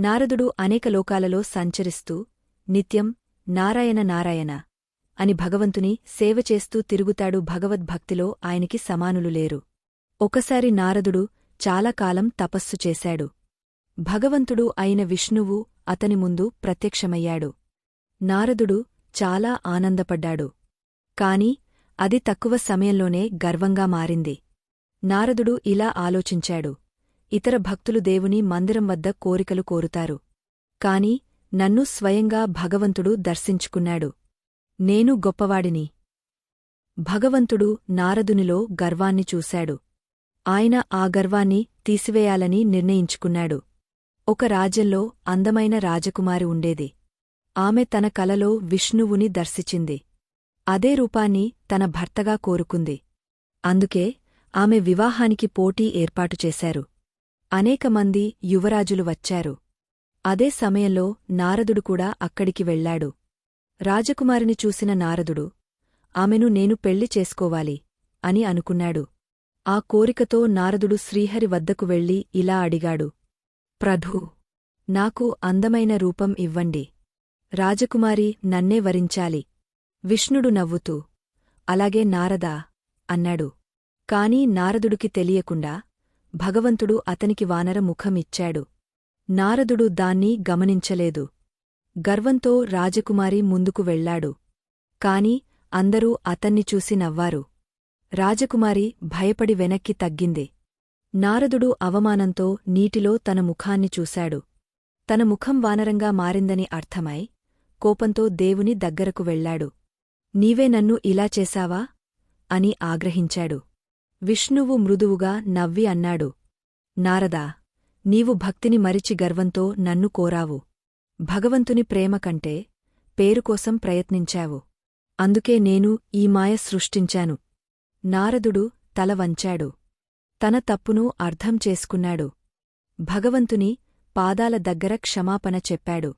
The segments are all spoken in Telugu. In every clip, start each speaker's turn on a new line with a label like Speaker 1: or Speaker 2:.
Speaker 1: నారదుడు అనేక లోకాలలో సంచరిస్తూ నిత్యం నారాయణ నారాయణ అని భగవంతుని సేవచేస్తూ తిరుగుతాడు భగవద్భక్తిలో ఆయనకి సమానులు లేరు. ఒకసారి నారదుడు చాలా కాలం తపస్సు చేశాడు. భగవంతుడు అయిన విష్ణువు అతని ముందు ప్రత్యక్షమయ్యాడు. నారదుడు చాలా ఆనందపడ్డాడు. కాని అది తక్కువ సమయంలోనే గర్వంగా మారింది. నారదుడు ఇలా ఆలోచించాడు. ఇతర భక్తులు దేవుని మందిరం వద్ద కోరికలు కోరుతారు. కాని నన్ను స్వయంగా భగవంతుడు దర్శించుకున్నాడు. నేను గొప్పవాడిని. భగవంతుడు నారదునిలో గర్వాన్ని చూశాడు. ఆయన ఆ గర్వాన్ని తీసివేయాలని నిర్ణయించుకున్నాడు. ఒక రాజ్యంలో అందమైన రాజకుమారి ఉండేది. ఆమె తన కలలో విష్ణువుని దర్శించింది. అదే రూపాన్ని తన భర్తగా కోరుకుంది. అందుకే ఆమె వివాహానికి పోటీ ఏర్పాటు చేశారు. అనేకమంది యువరాజులు వచ్చారు. అదే సమయంలో నారదుడు కూడా అక్కడికి వెళ్ళాడు రాజకుమారిని చూసిన నారదుడు ఆమెను నేను పెళ్ళి చేసుకోవాలి అని అనుకున్నాడు. ఆ కోరికతో నారదుడు శ్రీహరి వద్దకు వెళ్ళి ఇలా అడిగాడు ప్రభూ నాకు అందమైన రూపం ఇవ్వండి. రాజకుమారి నన్నే వరించాలి. విష్ణుడు నవ్వుతూ అలాగే నారదా అన్నాడు. కాని నారదుడికి తెలియకుండా భగవంతుడు అతనికి వానర ముఖమిచ్చాడు. నారదుడు దాన్ని గమనించలేదు. గర్వంతో రాజకుమారి ముందుకు వెళ్ళాడు కాని అందరూ అతన్ని చూసి నవ్వారు. రాజకుమారి భయపడి వెనక్కి తగ్గింది. నారదుడు అవమానంతో నీటిలో తన ముఖాన్ని చూశాడు. తన ముఖం వానరంగా మారిందని అర్థమై కోపంతో దేవుని దగ్గరకు వెళ్ళాడు నీవే నన్ను ఇలా చేశావా? అని ఆగ్రహించాడు. విష్ణువు మృదువుగా నవ్వి అన్నాడు. నారదా నీవు భక్తిని మరిచి గర్వంతో నన్ను కోరావు. భగవంతుని ప్రేమ కంటే పేరుకోసం ప్రయత్నించావు. అందుకే నేను ఈ మాయ సృష్టించాను. నారదుడు తల వంచాడు. తన తప్పును అర్థం చేసుకున్నాడు. భగవంతుని పాదాల దగ్గర క్షమాపణ చెప్పాడు.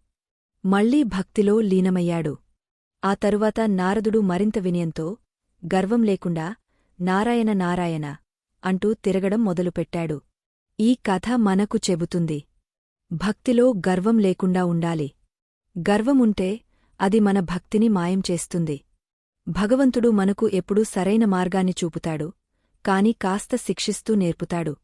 Speaker 1: మళ్ళీ భక్తిలో లీనమయ్యాడు. ఆ తరువాత నారదుడు మరింత వినయంతో గర్వం లేకుండా నారాయణ నారాయణ అంటూ తిరగడం మొదలుపెట్టాడు. ఈ కథ మనకు చెబుతుంది. భక్తిలో గర్వం లేకుండా ఉండాలి. గర్వముంటే అది మన భక్తిని మాయం చేస్తుంది. భగవంతుడు మనకు ఎప్పుడూ సరైన మార్గాన్ని చూపుతాడు కాని కాస్త శిక్షిస్తూ నేర్పుతాడు.